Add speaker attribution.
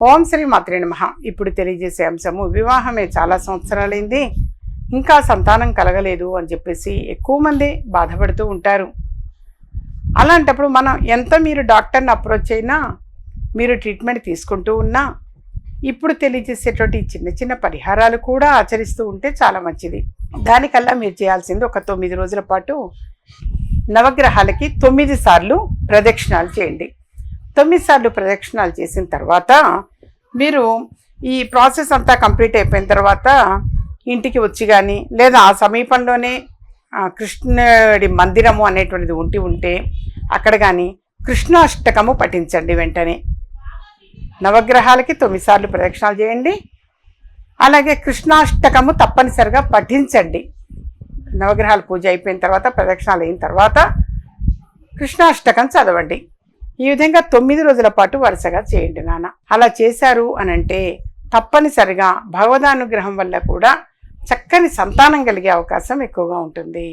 Speaker 1: ఓం శ్రీ మాత్రే నమః. ఇప్పుడు తెలియజేసే అంశము వివాహమే చాలా సంవత్సరాలైంది ఇంకా సంతానం కలగలేదు అని చెప్పేసి ఎక్కువ మంది బాధపడుతూ ఉంటారు. అలాంటప్పుడు మనం ఎంత మీరు డాక్టర్ని అప్రోచ్ అయినా మీరు ట్రీట్మెంట్ తీసుకుంటూ ఉన్నా ఇప్పుడు తెలియజేసేటువంటి చిన్న చిన్న పరిహారాలు కూడా ఆచరిస్తూ ఉంటే చాలా మంచిది. దానికల్లా మీరు చేయాల్సింది ఒక తొమ్మిది రోజుల పాటు నవగ్రహాలకి తొమ్మిది సార్లు ప్రదక్షిణాలు చేయండి. తొమ్మిది సార్లు ప్రదక్షిణాలు చేసిన తర్వాత మీరు ఈ ప్రాసెస్ అంతా కంప్లీట్ అయిపోయిన తర్వాత ఇంటికి వచ్చి కానీ లేదా ఆ సమీపంలోనే కృష్ణుడి మందిరము అనేటువంటిది ఉంటి ఉంటే అక్కడ కానీ కృష్ణాష్టకము పఠించండి వెంటనే. నవగ్రహాలకి తొమ్మిది సార్లు ప్రదక్షిణాలు చేయండి. అలాగే కృష్ణాష్టకము తప్పనిసరిగా పఠించండి. నవగ్రహాల పూజ అయిపోయిన తర్వాత ప్రదక్షిణాలు అయిన తర్వాత కృష్ణాష్టకం చదవండి. ఈ విధంగా తొమ్మిది రోజుల పాటు వరుసగా చేయండి నాన్న. అలా చేశారు అని అంటే తప్పనిసరిగా భగవదానుగ్రహం వల్ల కూడా చక్కని సంతానం కలిగే అవకాశం ఎక్కువగా ఉంటుంది.